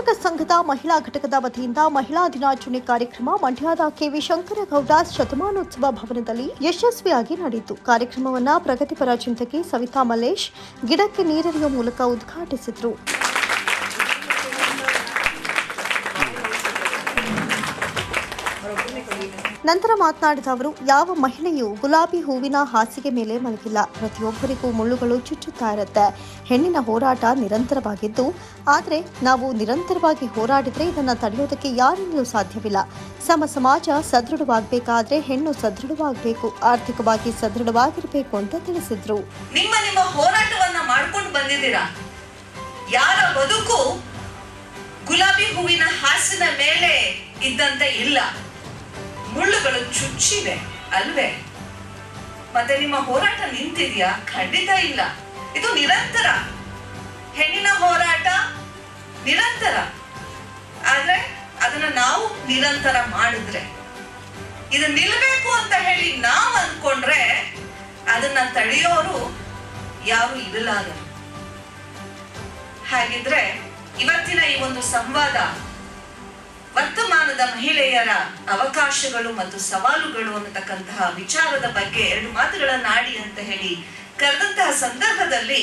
ಕರ್ನಾಟಕ ಸಂಘದ ಮಹಿಳಾ ಘಟಕದ ವತಿಯಿಂದ ಮಹಿಳಾ ದಿನಾಚರಣೆ ಕಾರ್ಯಕ್ರಮ ಮಂಡ್ಯದ ಕೆವಿ ಶಂಕರಗೌಡ ಶತಮಾನೋತ್ಸವ ಭವನದಲ್ಲಿ ಯಶಸ್ವಿಯಾಗಿ ನಡೆಯಿತು. ಕಾರ್ಯಕ್ರಮವನ್ನು ಪ್ರಗತಿಪರ ಚಿಂತಕಿ ಸವಿತಾ ಮಲ್ಲೇಶ್ ಗಿಡಕ್ಕೆ ನೀರೆರೆಯುವ ಮೂಲಕ ಉದ್ಘಾಟಿಸಿದರು. ನಂತರ ಮಾತನಾಡಿದ ಅವರು, ಯಾವ ಮಹಿಳೆಯೂ ಗುಲಾಬಿ ಹೂವಿನ ಹಾಸಿಗೆ ಮೇಲೆ ಮಲಗಿಲ್ಲ. ಪ್ರತಿಯೊಬ್ಬರಿಗೂ ಮುಳ್ಳುಗಳು ಚುಚ್ಚುತ್ತಾ ಇರುತ್ತೆ. ಹೆಣ್ಣಿನ ಹೋರಾಟ ನಿರಂತರವಾಗಿದ್ದು, ಆದರೆ ನಾವು ನಿರಂತರವಾಗಿ ಹೋರಾಡಿದರೆ ಇದನ್ನು ತಡೆಯೋದಕ್ಕೆ ಯಾರಿಂದಲೂ ಸಾಧ್ಯವಿಲ್ಲ. ಸಮ ಸಮಾಜ ಸದೃಢವಾಗಬೇಕಾದ್ರೆ ಹೆಣ್ಣು ಸದೃಢವಾಗಬೇಕು, ಆರ್ಥಿಕವಾಗಿ ಸದೃಢವಾಗಿರಬೇಕು ಅಂತ ತಿಳಿಸಿದ್ರು. ನಿಮ್ಮ ನಿಮ್ಮ ಹೋರಾಟವನ್ನ ಮಾಡ್ಕೊಂಡು ಬಂದಿದ್ದೀರಾ? ಬದುಕು ಗುಲಾಬಿ ಹೂವಿನ ಹಾಸಿನ ಮೇಲೆ ಇದ್ದಂತೆ ಇಲ್ಲ. ಮುಳ್ಳುಗಳು ಚುಚ್ಚಿವೆ, ಅಲ್ವೇ? ಮತ್ತೆ ನಿಮ್ಮ ಹೋರಾಟ ನಿಂತಿದ್ಯಾ? ಖಂಡಿತ ಇಲ್ಲ. ಇದು ನಿರಂತರ. ಹೆಣ್ಣಿನ ಹೋರಾಟ ನಿರಂತರ. ಆದ್ರೆ ಅದನ್ನ ನಾವು ನಿರಂತರ ಮಾಡಿದ್ರೆ. ಇದು ನಿಲ್ಬೇಕು ಅಂತ ಹೇಳಿ ನಾವು ಅನ್ಕೊಂಡ್ರೆ ಅದನ್ನ ತಡೆಯೋರು ಯಾರು ಇರಲಾರರು. ಹಾಗಿದ್ರೆ ಇವತ್ತಿನ ಈ ಒಂದು ಸಂವಾದ ವರ್ತಮಾನದ ಮಹಿಳೆಯರ ಅವಕಾಶಗಳು ಮತ್ತು ಸವಾಲುಗಳು ಅನ್ನತಕ್ಕಂತಹ ವಿಚಾರದ ಬಗ್ಗೆ ಎರಡು ಮಾತುಗಳನ್ನ ಆಡಿ ಅಂತ ಹೇಳಿ ಕರೆದಂತಹ ಸಂದರ್ಭದಲ್ಲಿ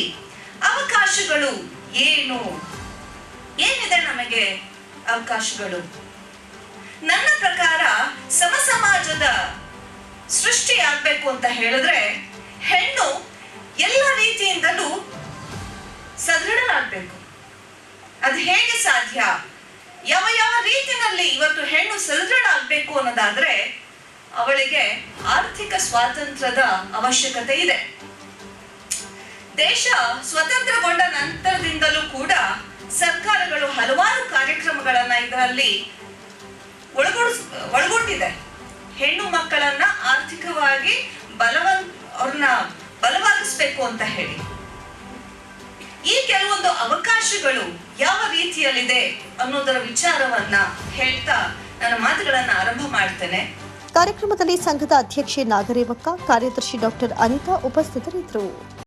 ಅವಕಾಶಗಳು ಏನು? ಏನಿದೆ ನಮಗೆ ಅವಕಾಶಗಳು? ನನ್ನ ಪ್ರಕಾರ ಸಮಸಮಾಜದ ಸೃಷ್ಟಿ ಆಗ್ಬೇಕು ಅಂತ ಹೇಳಿದ್ರೆ ಹೆಣ್ಣು ಎಲ್ಲ ರೀತಿಯಿಂದಲೂ ಸದೃಢರಾಗಬೇಕು. ಅದು ಹೇಗೆ ಸಾಧ್ಯ? ಯಾವ ಯಾವ ರೀತಿಯಲ್ಲಿ ಇವತ್ತು ಹೆಣ್ಣು ಸದೃಢ ಆಗ್ಬೇಕು ಅನ್ನೋದಾದ್ರೆ ಅವಳಿಗೆ ಆರ್ಥಿಕ ಸ್ವಾತಂತ್ರ್ಯದ ಅವಶ್ಯಕತೆ ಇದೆ. ದೇಶ ಸ್ವತಂತ್ರಗೊಂಡ ನಂತರದಿಂದಲೂ ಕೂಡ ಸರ್ಕಾರಗಳು ಹಲವಾರು ಕಾರ್ಯಕ್ರಮಗಳನ್ನ ಇದರಲ್ಲಿ ಒಳಗೊಂಡಿದೆ. ಹೆಣ್ಣು ಮಕ್ಕಳನ್ನ ಆರ್ಥಿಕವಾಗಿ ಕೆಲವೊಂದು ಅವಕಾಶಗಳು ಯಾವ ರೀತಿಯಲ್ಲಿದೆ ಅನ್ನೋದರ ವಿಚಾರವನ್ನ ಹೇಳ್ತಾ ನನ್ನ ಮಾತುಗಳನ್ನ ಆರಂಭ ಮಾಡ್ತೇನೆ. ಕಾರ್ಯಕ್ರಮದಲ್ಲಿ ಸಂಘದ ಅಧ್ಯಕ್ಷೆ ನಾಗರೇವಕ್ಕ, ಕಾರ್ಯದರ್ಶಿ ಡಾಕ್ಟರ್ ಅನಿತಾ ಉಪಸ್ಥಿತರಿದ್ದರು.